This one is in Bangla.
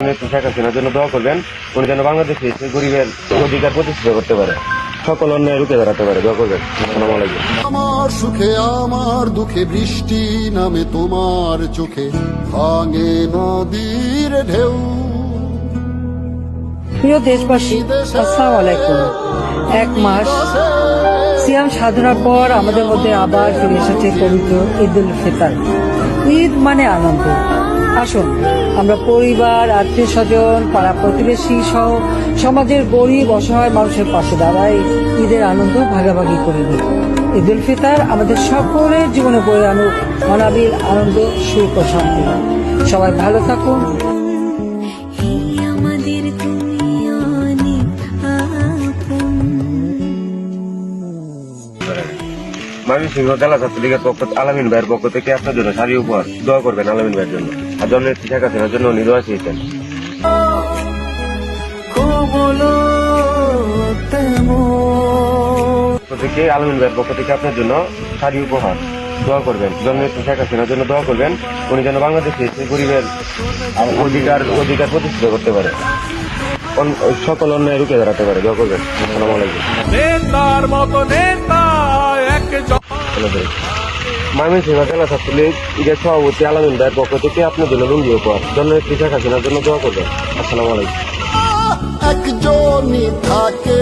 শেখ হাসিনার জন্য দোয়া করবেন। উনি যেন বাংলাদেশে এসে গরিবের অধিকার প্রতিষ্ঠিত করতে পারে। সকল অন্যায় রুখে দাঁড়াতে পারে। দোয়া করবেন। আমার সুখে আমার দুঃখে বৃষ্টি নামে তোমার চোখে। ভাঙে নদীর ঢেউ। প্রিয় দেশবাসী আসসালামু আলাইকুম। এক মাস সিয়াম সাধনার পর আমাদের মধ্যে আবার ফিরে এসেছে পবিত্র ঈদ উল ফিতর। ঈদ মানে আনন্দ। আসুন আমরা পরিবার আত্মীয় স্বজন পাড়া প্রতিবেশী সহ সমাজের গরিব অসহায় মানুষের পাশে দাঁড়াই ঈদের আনন্দ ভাগাভাগি করে নিই। ঈদ উল ফিতর আমাদের সকলের জীবনে বয়ে আনুক অনাবিল আনন্দ সুখ ও শান্তি। সবাই ভালো থাকুন। ময়মনসিংহ জেলা ছাত্রলীগের পক্ষ আলামিন ভাইয়ের পক্ষ থেকে আপনার জন্য শাড়ি উপহার। দোয়া করবেন আলামিন ভাইয়ের জন্য। জননেত্রী শেখ হাসিনার জন্য দোয়া চেয়েছেন। থেকে আলামিন ভাইয়ের পক্ষ থেকে আপনার জন্য শাড়ি উপহার দোয়া করবেন। জননেত্রী শেখ হাসিনার জন্য দোয়া করবেন। উনি যেন বাংলাদেশে এসে গরিবের অধিকার অধিকার প্রতিষ্ঠিত করতে পারে। সকল অন্যায় রুখে দাঁড়াতে পারে। দোয়া করবেন। আসসালামু ময়মনসিংহ জেলা ছাত্রলীগ ঈদের সভাপতি আলামিন ভাইয়ের পক্ষ থেকে আপনার জন্য লুঙ্গি উপহার। জননেত্রী শেখ হাসিনার জন্য দোয়া করবেন। আসসালামু আলাইকুম। একজনই থাকে